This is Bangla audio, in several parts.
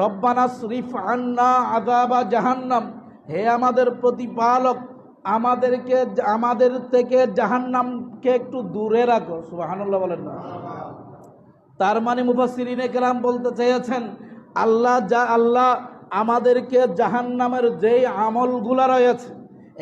রব্বানা শরীফ আন্না আদাবা জাহান্নাম। হে আমাদের প্রতিপালক, আমাদেরকে, আমাদের থেকে জাহান্নামকে একটু দূরে রাখো। সুবহানাল্লাহ বলেন না। তার মানে মুফাসসিরিনে কেরাম বলতে চেয়েছেন, আল্লাহ যা, আল্লাহ আমাদেরকে জাহান্নামের যেই আমলগুলা রয়েছে,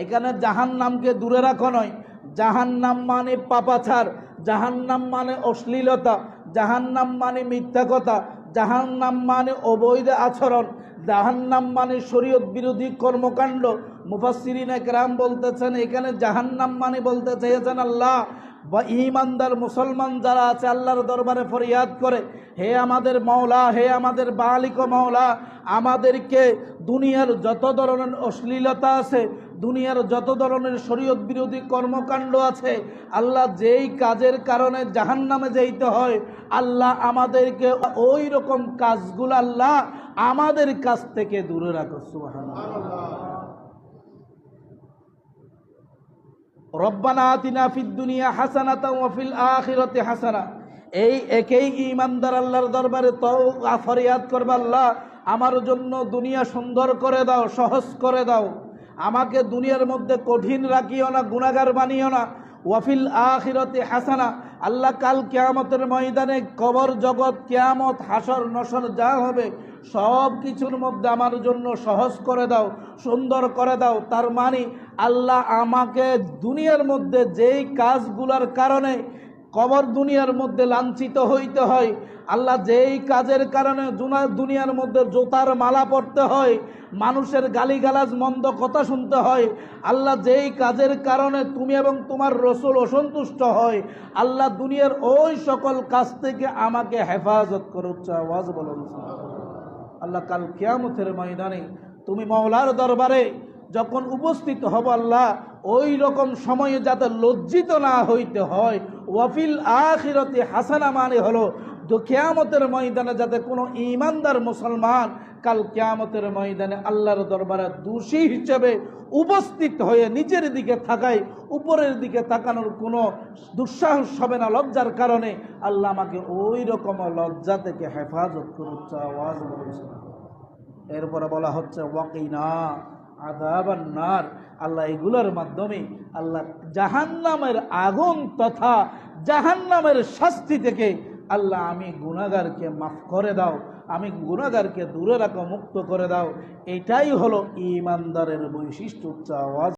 এখানে জাহান্নামকে দূরে রাখো নয়। জাহান্নাম মানে পাপাছার জাহান্নাম মানে অশ্লীলতা, জাহান্নাম মানে মিথ্যা কথা জাহান্নাম মানে অবৈধ আচরণ। জাহান্নাম মানে শরীয়ত বিরোধী কর্মকাণ্ড। মুফাসসিরিনে কেরাম বলতেছেন, এখানে জাহান্নাম মানে বলতে চেয়েছেন আল্লাহ। বা ইমানদার মুসলমান যারা আছে, আল্লাহর দরবারে ফরিয়াদ করে, হে আমাদের মওলা, হে আমাদের বালিক মাওলা, আমাদেরকে দুনিয়ার যত ধরনের অশ্লীলতা আছে দুনিয়ার যত ধরনের শরীয়ত বিরোধী কর্মকাণ্ড আছে, আল্লাহ যেই কাজের কারণে জাহান নামে যেতে হয়, আল্লাহ আমাদেরকে ওই রকম কাজগুলো আল্লাহ আমাদের কাছ থেকে দূরে রাখো, সুবহানাল্লাহ। রব্বানা আতিনা ফিদ দুনিয়া হাসানাতা ওয়া ফিল আখিরাতি হাসানা। এই একেই ইমানদার আল্লাহর দরবারে তো ফরিয়াদ করবে, আল্লাহ আমার জন্য দুনিয়া সুন্দর করে দাও, সহজ করে দাও। আমাকে দুনিয়ার মধ্যে কঠিন রাখিও না গুণাগার বানিও না। ওয়াফিল আখিরতে হাসানা, আল্লাহ কাল কেয়ামতের ময়দানে কবর জগৎ, কেয়ামত, হাসর, নসর যা হবে, সব কিছুর মধ্যে আমার জন্য সহজ করে দাও, সুন্দর করে দাও। তার মানে আল্লাহ আমাকে দুনিয়ার মধ্যে যেই কাজগুলোর কারণে কবর দুনিয়ার মধ্যে লাঞ্ছিত হইতে হয়। আল্লাহ যেই কাজের কারণে দুনা- দুনিয়ার মধ্যে জোতার মালা পড়তে হয়, মানুষের গালিগালাজ মন্দ কথা শুনতে হয়, আল্লাহ যেই কাজের কারণে তুমি এবং তোমার রসুল অসন্তুষ্ট হয়, আল্লাহ দুনিয়ার ওই সকল কাজ থেকে আমাকে হেফাজত করে আওয়াজ বলো আল্লাহ কাল কিয়ামতের ময়দানে তুমি মওলার দরবারে যখন উপস্থিত হব আল্লাহ, ওই রকম সময়ে যাতে লজ্জিত না হইতে হয় ওয়াফিল আখিরতে হাসানা মানে হলো তো কেয়ামতের ময়দানে যাতে কোনো ইমানদার মুসলমান কাল কেয়ামতের ময়দানে আল্লাহর দরবারে দোষী হিসেবে উপস্থিত হয়ে নিচের দিকে থাকায়, উপরের দিকে তাকানোর কোনো দুঃসাহস হবে না লজ্জার কারণে আল্লাহ আমাকে ওই রকম লজ্জা থেকে হেফাজত করুচ্ছে আওয়াজ বলেছে এরপরে বলা হচ্ছে, ওয়াকিনা আদাবান নার আল্লাহ এগুলোর মাধ্যমে আল্লাহ জাহান্নামের আগুন তথা জাহান্নামের শাস্তি থেকে আল্লাহ আমি গুণাগারকে মাফ করে দাও, আমি গুণাগারকে দূরে রাখো, মুক্ত করে দাও। এটাই হলো ইমানদারের বৈশিষ্ট্য আওয়াজ।